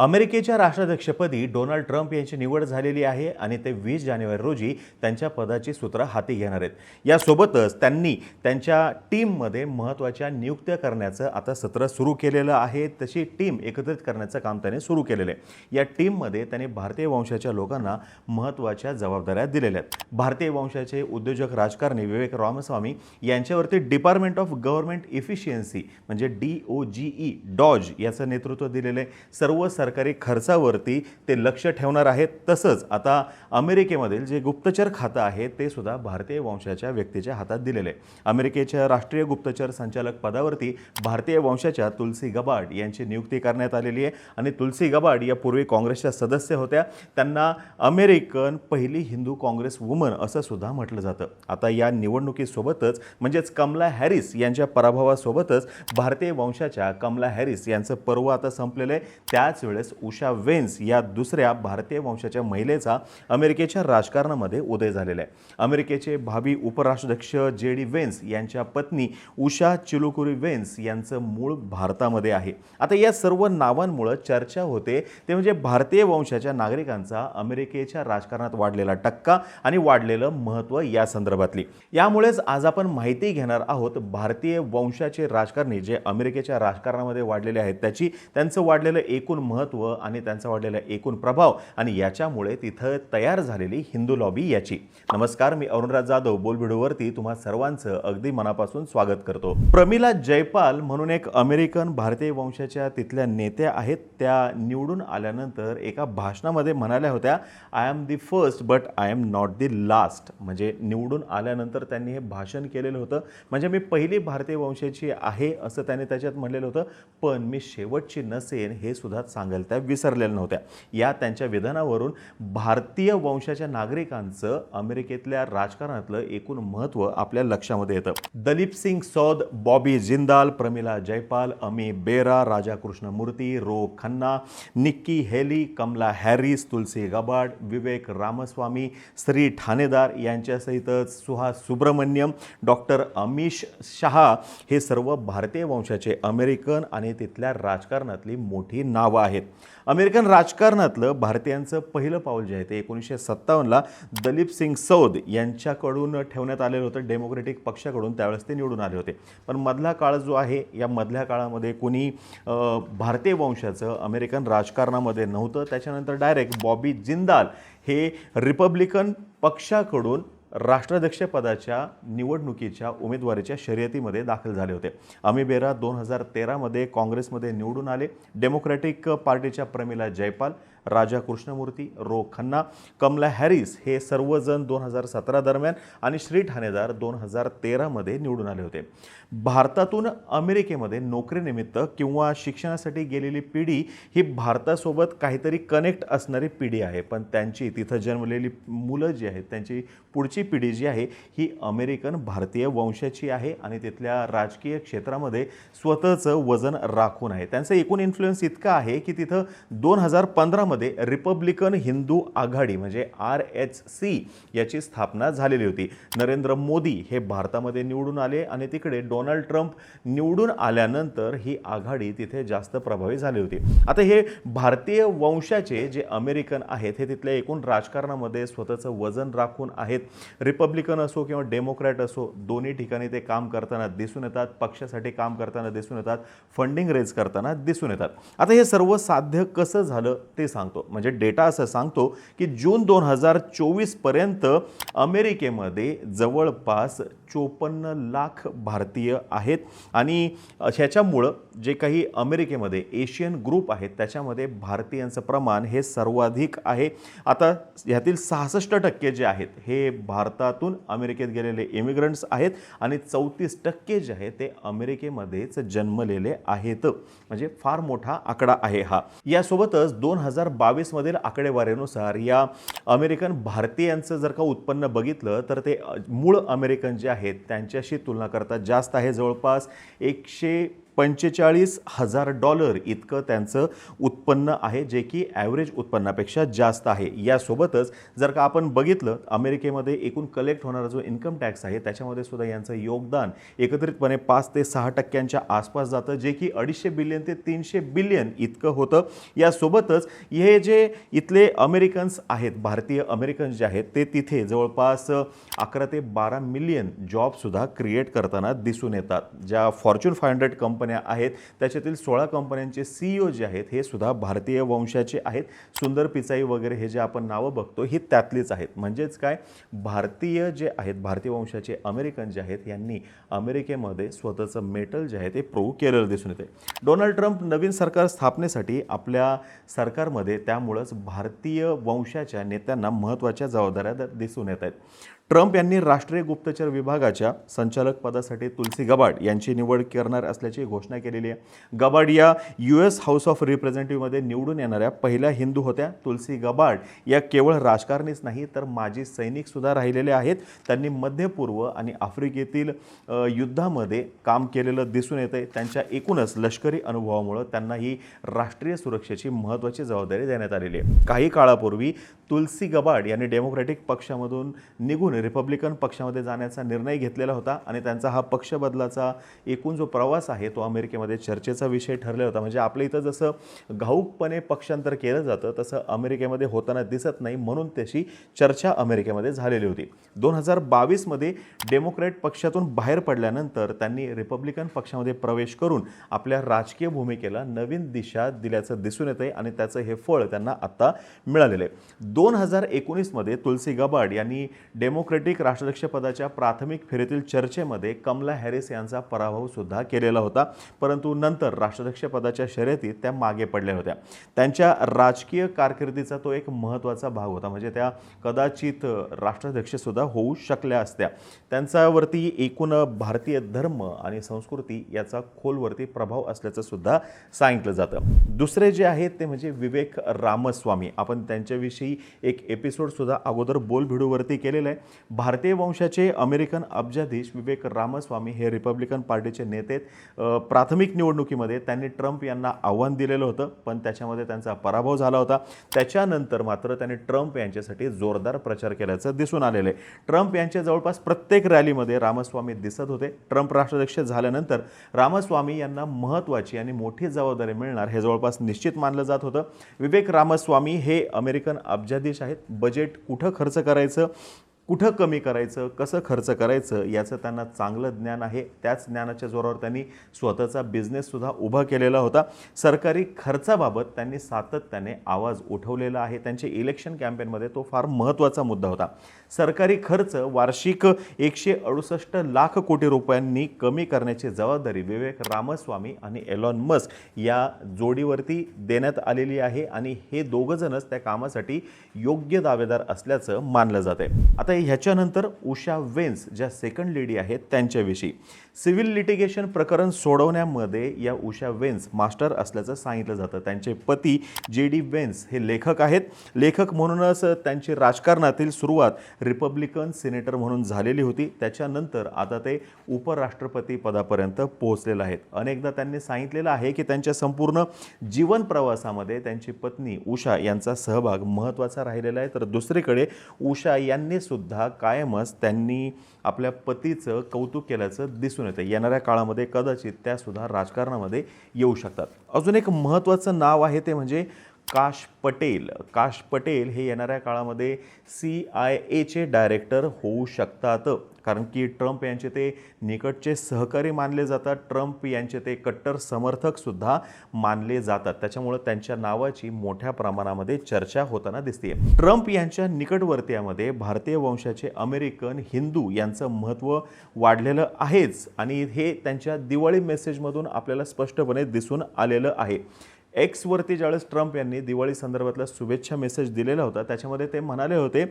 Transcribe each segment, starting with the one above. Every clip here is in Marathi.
अमेरिकेच्या राष्ट्राध्यक्षपदी डोनाल्ड ट्रम्प यांची निवड झालेली आहे आणि ते वीस जानेवारी रोजी त्यांच्या पदाची सूत्र हाती घेणार आहेत. यासोबतच त्यांनी त्यांच्या टीममध्ये महत्त्वाच्या नियुक्त्या करण्याचं आता सत्र सुरू केलेलं आहे. तशी टीम एकत्रित करण्याचं काम त्याने सुरू केलेलं आहे. या टीममध्ये त्यांनी भारतीय वंशाच्या लोकांना महत्त्वाच्या जबाबदाऱ्या दिलेल्या आहेत. भारतीय वंशाचे उद्योजक राजकारणी विवेक रामस्वामी यांच्यावरती डिपार्टमेंट ऑफ गव्हर्नमेंट इफिशियन्सी म्हणजे D O G E doge याचं नेतृत्व दिलेलं आहे. सर्व सरकारी खर्चावरती ते लक्ष ठेवणार आहेत. तसंच आता अमेरिकेमधील जे गुप्तचर खातं आहे ते सुद्धा भारतीय वंशाच्या व्यक्तीच्या हातात दिलेलं आहे अमेरिकेच्या राष्ट्रीय गुप्तचर संचालक पदावरती भारतीय वंशाच्या तुलसी गबाड यांची नियुक्ती करण्यात आलेली आहे. आणि तुलसी गबाड या पूर्वी काँग्रेसच्या सदस्य होत्या. त्यांना अमेरिकन पहिली हिंदू काँग्रेस वुमन असं सुद्धा म्हटलं जातं. आता या निवडणुकीसोबतच म्हणजेच कमला हॅरिस यांच्या पराभवासोबतच भारतीय वंशाच्या कमला हॅरिस यांचं पर्व आता संपलेलं आहे. त्याच वेळेस उषा वेन्स या दुसऱ्या भारतीय वंशाच्या महिलेचा अमेरिकेच्या राजकारणामध्ये उदय झालेला आहे. अमेरिकेचे भावी उपराष्ट्राध्यक्ष जे डी वेन्स यांच्या पत्नी उषा चिलुकुरी वेन्स यांचं मूळ भारतामध्ये आहे. आता या सर्व नावांमुळं चर्चा होते. ते म्हणजे भारतीय वंशाच्या नागरिकांचा अमेरिकेच्या राजकारणात वाढलेला टक्का आणि वाढलेलं महत्त्व या संदर्भातली. यामुळेच आज आपण माहिती घेणार आहोत भारतीय वंशाचे राजकारणी जे अमेरिकेच्या राजकारणामध्ये वाढलेले आहेत त्याची त्यांचं वाढलेलं एकूण महत्त्व महत्त्व आणि त्यांचा वाढलेला एकूण प्रभाव आणि याच्यामुळे तिथं तयार झालेली हिंदू लॉबी याची. नमस्कार मी अरुणराज जाधव. बोलबिडूवरती तुम्हा सर्वांचं अगदी मनापासून स्वागत करतो. प्रमिला जयपाल म्हणून एक अमेरिकन भारतीय वंशाच्या तिथल्या नेत्या आहेत. त्या निवडून आल्यानंतर एका भाषणामध्ये म्हणाल्या होत्या I'm the first but I'm not the last म्हणजे निवडून आल्यानंतर त्यांनी हे भाषण केलेलं होतं. म्हणजे मी पहिली भारतीय वंशाची आहे असं त्याने त्याच्यात म्हणलेलं होतं. पण मी शेवटची नसेन हे सुद्धा सांगायला त्या विसरलेल्या नव्हत्या. या त्यांच्या विधानावरून भारतीय वंशाच्या नागरिकांचं अमेरिकेतल्या राजकारणातलं एकूण महत्त्व आपल्या लक्षामध्ये येतं. Dalip Singh Saund Bobby Jindal Pramila Jayapal Ami Bera Raja Krishnamoorthi Ro Khanna Nikki Haley Kamala Harris Tulsi Gabbard Vivek Ramaswamy Shri Thanedar यांच्यासहितच Suhas Subramanyam doctor Amish Shah हे सर्व भारतीय वंशाचे अमेरिकन आणि तिथल्या राजकारणातली मोठी नावं आहेत. अमेरिकन राजकारणातलं भारतीयांचं पहिलं पाऊल जे आहे ते एकोणीसशे सत्तावन्नला दलीप सिंग सौद यांच्याकडून ठेवण्यात आलेलं होतं डेमोक्रेटिक पक्षाकडून. त्यावेळेस ते निवडून आले होते. पण मधला काळ जो आहे या मधल्या काळामध्ये कोणी भारतीय वंशाचं अमेरिकन राजकारणामध्ये नव्हतं. त्याच्यानंतर डायरेक्ट बॉबी जिंदाल हे रिपब्लिकन पक्षाकडून राष्ट्राध्यक्षपदाच्या निवडणुकीच्या उमेदवारीच्या शर्यतीमध्ये दाखल झाले होते. अमी बेरा दोन हजार तेरामध्ये काँग्रेसमध्ये निवडून आले. डेमोक्रॅटिक पार्टीच्या प्रमिला जयपाल राजा कृष्णमूर्ती रो खन्ना कमला हॅरिस हे सर्वजण दोन हजार सतरा दरम्यान आणि श्री ठाणेदार दोन हजार तेरामध्ये निवडून आले होते. भारतातून अमेरिकेमध्ये नोकरीनिमित्त किंवा शिक्षणासाठी गेलेली पिढी ही भारतासोबत काहीतरी कनेक्ट असणारी पिढी आहे. पण त्यांची तिथं जन्मलेली मुलं जी आहेत त्यांची पुढची पिढी जी आहे ही अमेरिकन भारतीय वंशाची आहे आणि तिथल्या राजकीय क्षेत्रामध्ये स्वतःचं वजन राखून आहे. त्यांचं एकूण इन्फ्लुएन्स इतका आहे की तिथं दोन हजार पंधरामध्ये रिपब्लिकन हिंदू आघाडी म्हणजे आर एच सी याची स्थापना झालेली होती. नरेंद्र मोदी हे भारतामध्ये निवडून आले आणि तिकडे डोनाल्ड ट्रम्प निवडून आल्यानंतर ही आघाडी तिथे जास्त प्रभावी झाली होती. आता हे भारतीय वंशाचे जे अमेरिकन आहेत हे तिथल्या एकूण राजकारणामध्ये स्वतःचं वजन राखून आहेत. रिपब्लिकन असो किंवा डेमोक्रॅट असो दोन्ही ठिकाणी ते काम करताना दिसून येतात पक्षासाठी काम करताना दिसून येतात फंडिंग रेज करताना दिसून येतात. आता हे सर्व साध्य कसं झालं ते सांगतो. म्हणजे डेटा असं सांगतो की जून दोन हजार चोवीसपर्यंत अमेरिकेमध्ये जवळपास चोपन्न लाख भारतीय आहेत. आणि ह्याच्यामुळं जे काही अमेरिकेमध्ये एशियन ग्रुप आहेत त्याच्यामध्ये भारतीयांचं प्रमाण हे सर्वाधिक आहे. आता ह्यातील सहासष्ट टक्के जे आहेत हे भारतातून अमेरिकेत गेलेले इमिग्रंट्स आहेत आणि चौतीस टक्के जे आहेत ते अमेरिकेमध्येच जन्मलेले आहेत. म्हणजे फार मोठा आकडा आहे हा. यासोबतच दोन हजार बावीसमधील आकडेवारीनुसार या अमेरिकन भारतीयांचं जर का उत्पन्न बघितलं तर ते मूळ अमेरिकन जे आहेत त्यांच्याशी तुलना करता जास्त आहे जवळपास एकशे पंचेचाळीस हजार डॉलर इतकं त्यांचं उत्पन्न आहे जे की ॲव्हरेज उत्पन्नापेक्षा जास्त आहे. यासोबतच जर का आपण बघितलं अमेरिकेमध्ये एकूण कलेक्ट होणारा जो इन्कम टॅक्स आहे त्याच्यामध्ये सुद्धा यांचं योगदान एकत्रितपणे पाच ते सहा टक्क्यांच्या आसपास जातं जे की अडीचशे बिलियन ते तीनशे बिलियन इतकं होतं. यासोबतच हे जे इथले अमेरिकन्स आहेत भारतीय अमेरिकन्स जे आहेत ते तिथे जवळपास अकरा ते बारा मिलियन जॉबसुद्धा क्रिएट करताना दिसून येतात. ज्या फॉर्च्यून फाय हंड्रेड कंपन्या आहेत. त्याच्यातील सोळा कंपन्यांचे सीईओ जे आहेत हे सुद्धा भारतीय वंशाचे आहेत. सुंदर पिचाई वगैरे हे जे आपण नावं बघतो ही त्यातलीच आहेत. म्हणजेच काय? भारतीय जे आहेत भारतीय वंशाचे अमेरिकन जे आहेत यांनी अमेरिकेमध्ये स्वतःचं मेटल जे आहे ते प्रूव्ह केलेलं दिसून येते डोनाल्ड ट्रम्प नवीन सरकार स्थापनेसाठी आपल्या सरकारमध्ये त्यामुळंच भारतीय वंशाच्या नेत्यांना महत्त्वाच्या जबाबदाऱ्या द- दिसून येत आहेत. ट्रम्प यांनी राष्ट्रीय गुप्तचर विभागाच्या संचालक पदासाठी तुलसी गबाड यांची निवड करणार असल्याची घोषणा केलेली आहे. गबाड या यू एस हाऊस ऑफ रिप्रेझेंटेटिव्हमध्ये निवडून येणाऱ्या पहिल्या हिंदू होत्या. तुलसी गबाड या केवळ राजकारणीच नाही तर माजी सैनिकसुद्धा राहिलेले आहेत. त्यांनी मध्य पूर्व आणि आफ्रिकेतील युद्धामध्ये काम केलेलं दिसून येतं आहे त्यांच्या एकूणच लष्करी अनुभवामुळं त्यांना ही राष्ट्रीय सुरक्षेची महत्त्वाची जबाबदारी देण्यात आलेली आहे. काही काळापूर्वी तुलसी गबाड यांनी डेमोक्रॅटिक पक्षामधून निघून रिपब्लिकन पक्षामध्ये जाण्याचा निर्णय घेतलेला होता आणि त्यांचा हा पक्ष बदलाचा एकूण जो प्रवास आहे तो अमेरिकेमध्ये चर्चेचा विषय ठरलेला होता. म्हणजे आपल्या इथं जसं घाऊकपणे पक्षांतर केलं जातं तसं अमेरिकेमध्ये होताना दिसत नाही म्हणून त्याची चर्चा अमेरिकेमध्ये झालेली होती. दोन हजार बावीसमध्ये डेमोक्रॅट पक्षातून बाहेर पडल्यानंतर त्यांनी रिपब्लिकन पक्षामध्ये प्रवेश करून आपल्या राजकीय भूमिकेला नवीन दिशा दिल्याचं दिसून येतं आहे आणि त्याचं हे फळ त्यांना आत्ता मिळालेलं आहे. दोन हजार एकोणीसमध्ये तुलसी गबाड यांनी डेमोक्रेटिक राष्ट्राध्यक्षपदाच्या प्राथमिक फेरीतील चर्चेमध्ये कमला हॅरिस यांचा पराभव सुद्धा केलेला होता. परंतु नंतर राष्ट्राध्यक्षपदाच्या शर्यतीत त्या मागे पडल्या होत्या. त्यांच्या राजकीय कारकिर्दीचा तो एक महत्त्वाचा भाग होता. म्हणजे त्या कदाचित राष्ट्राध्यक्षसुद्धा होऊ शकल्या असत्या. त्यांच्यावरती एकूण भारतीय धर्म आणि संस्कृती याचा खोलवरती प्रभाव असल्याचं सुद्धा सांगितलं जातं. दुसरे जे आहेत ते म्हणजे विवेक रामस्वामी. आपण त्यांच्याविषयी एक एपिसोडसुद्धा अगोदर बोल भिडूवरती केलेलं आहे. भारतीय वंशाचे अमेरिकन अब्जाधीश विवेक रामस्वामी हे रिपब्लिकन पार्टीचे नेते आहेत. प्राथमिक निवडणुकीमध्ये त्यांनी ट्रम्प यांना आव्हान दिलेलं होतं पण त्याच्यामध्ये त्यांचा पराभव झाला होता. त्याच्यानंतर मात्र त्यांनी ट्रम्प यांच्यासाठी जोरदार प्रचार केल्याचं दिसून आलेलं आहे. ट्रम्प यांच्या जवळपास प्रत्येक रॅलीमध्ये रामस्वामी दिसत होते. ट्रम्प राष्ट्राध्यक्ष झाल्यानंतर रामस्वामी यांना महत्त्वाची आणि मोठी जबाबदारी मिळणार हे जवळपास निश्चित मानलं जात होतं. विवेक रामस्वामी हे अमेरिकन अब्जाधीश आहेत. बजेट कुठं खर्च करायचं? कुठं कमी करायचं कसं खर्च करायचं याचं त्यांना चांगलं ज्ञान आहे. त्याच ज्ञानाच्या जोरावर त्यांनी स्वतःचा बिझनेससुद्धा उभा केलेला होता. सरकारी खर्चाबाबत त्यांनी सातत्याने आवाज उठवलेला आहे. त्यांचे इलेक्शन कॅम्पेनमध्ये तो फार महत्त्वाचा मुद्दा होता. सरकारी खर्च वार्षिक एकशे अडुसष्ट लाख कोटी रुपयांनी कमी करण्याची जबाबदारी विवेक रामस्वामी आणि एलॉन मस्क या जोडीवरती देण्यात आलेली आहे आणि हे दोघंजणच त्या कामासाठी योग्य दावेदार असल्याचं मानलं जात आहे आता ह्याच्यानंतर उषा वेन्स ज्या सेकंड लेडी आहेत त्यांच्याविषयी. सिव्हिल लिटिगेशन प्रकरण सोडवण्यामध्ये या उषा वेन्स मास्टर असल्याचं सांगितलं जातं. त्यांचे पती जे डी वेन्स हे लेखक आहेत. लेखक म्हणूनच त्यांची राजकारणातील सुरुवात रिपब्लिकन सिनेटर म्हणून झालेली होती. त्याच्यानंतर आता ते उपराष्ट्रपती पदापर्यंत पोहोचलेलं आहेत. अनेकदा त्यांनी सांगितलेलं आहे की त्यांच्या संपूर्ण जीवन प्रवासामध्ये त्यांची पत्नी उषा यांचा सहभाग महत्त्वाचा राहिलेला आहे. तर दुसरीकडे उषा यांनी सुद्धा कायमच त्यांनी आपल्या पतीचं कौतुक केल्याचं दिसून येतं येणाऱ्या काळामध्ये कदाचित त्या सुद्धा राजकारणामध्ये येऊ शकतात. अजून एक महत्त्वाचं नाव आहे ते म्हणजे काश पटेल. काश पटेल हे येणाऱ्या काळामध्ये सी आय एचे डायरेक्टर होऊ शकतात. कारण की ट्रम्प यांचे ते निकटचे सहकारी मानले जातात. ट्रम्प यांचे ते कट्टर समर्थकसुद्धा मानले जातात. त्याच्यामुळं त्यांच्या नावाची मोठ्या प्रमाणामध्ये चर्चा होताना दिसते ट्रम्प यांच्या निकटवर्तीयामध्ये भारतीय वंशाचे अमेरिकन हिंदू यांचं महत्त्व वाढलेलं आहेच आणि हे त्यांच्या दिवाळी मेसेजमधून आपल्याला स्पष्टपणे दिसून आलेलं आहे. एक्सवरती ज्यावेळेस ट्रम्प यांनी दिवाळी संदर्भातला शुभेच्छा मेसेज दिलेला होता त्याच्यामध्ये ते म्हणाले होते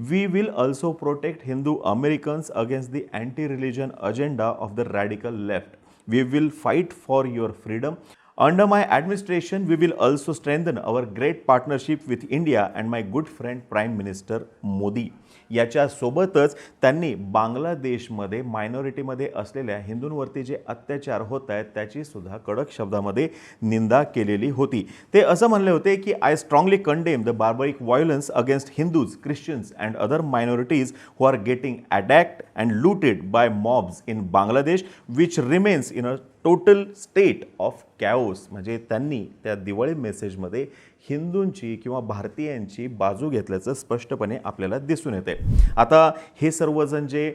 we will also protect Hindu Americans against the anti religion agenda of the radical left we will fight for your freedom under my administration we will also strengthen our great partnership with India and my good friend prime minister Modi याच्यासोबतच त्यांनी बांगलादेशमध्ये मायनॉरिटीमध्ये असलेल्या हिंदूंवरती जे अत्याचार होत आहेत त्याची सुद्धा कडक शब्दामध्ये निंदा केलेली होती. ते असं म्हणले होते की I strongly condemn the barbaric violence against Hindus Christians and other minorities who are getting attacked and looted by mobs in Bangladesh which remains in a total state of chaos म्हणजे त्यांनी त्या दिवाळी मेसेजमध्ये हिंदूंची किंवा भारतीयांची बाजू घेतल्याचं स्पष्टपणे आपल्याला दिसून येते आता हे सर्वजण जे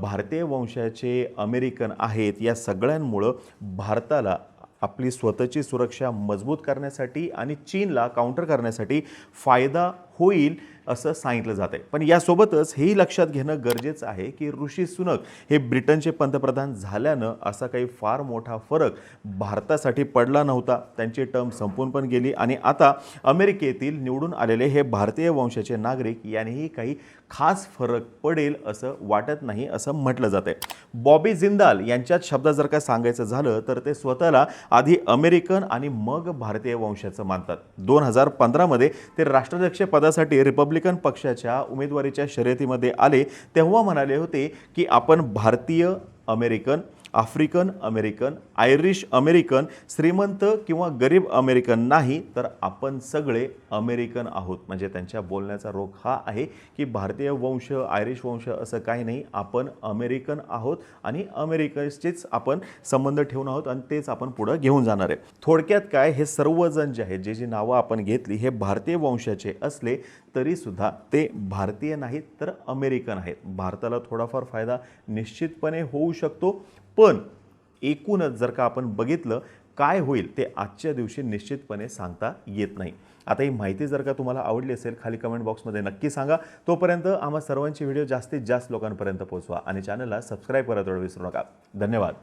भारतीय वंशाचे अमेरिकन आहेत या सगळ्यांमुळं भारताला आपली स्वतःची सुरक्षा मजबूत करण्यासाठी आणि चीनला काउंटर करण्यासाठी फायदा होईल असं सांगितलं जात आहे पण यासोबतच हेही लक्षात घेणं गरजेचं आहे की ऋषी सुनक हे ब्रिटनचे पंतप्रधान झाल्यानं असा काही फार मोठा फरक भारतासाठी पडला नव्हता. त्यांची टर्म संपून पण गेली आणि आता अमेरिकेतील निवडून आलेले हे भारतीय वंशाचे नागरिक यांनीही काही खास फरक पडेल असं वाटत नाही असं म्हटलं जातं आहे बॉबी जिंदाल यांच्याच शब्दात जर का सांगायचं झालं तर ते स्वतःला आधी अमेरिकन आणि मग भारतीय वंशाचं मानतात. दोन हजार पंधरामध्ये ते राष्ट्राध्यक्ष पदासाठी रिपब्लिकन पक्षाच्या उमेदवारीच्या शर्यतीमध्ये आले तेव्हा म्हणाले होते की आपण भारतीय American African American Irish American श्रीमंत किंवा गरीब अमेरिकन नाही तर आपण सगळे अमेरिकन आहोत. म्हणजे त्यांच्या बोलण्याचा रोख हा आहे की भारतीय वंश आयरिश वंश असं काही नाही आपण अमेरिकन आहोत आणि अमेरिकेचेच आपण संबंध ठेवून आहोत आणि तेच आपण पुढं घेऊन जाणार आहे. थोडक्यात काय हे सर्वजण जे आहेत जे जी नावं आपण घेतली हे भारतीय वंशाचे असले तरीसुद्धा ते भारतीय नाहीत तर अमेरिकन आहेत. भारताला थोडाफार फायदा निश्चितपणे होऊ शकतो. पण एकूणच जर का आपण बघितलं काय होईल ते आजच्या दिवशी निश्चितपणे सांगता येत नाही. आता ही माहिती जर का तुम्हाला आवडली असेल खाली कमेंट बॉक्समध्ये नक्की सांगा. तोपर्यंत आम्हा सर्वांची व्हिडिओ जास्तीत जास्त लोकांपर्यंत पोहोचवा आणि चॅनलला सबस्क्राईब करायला विसरू नका. धन्यवाद.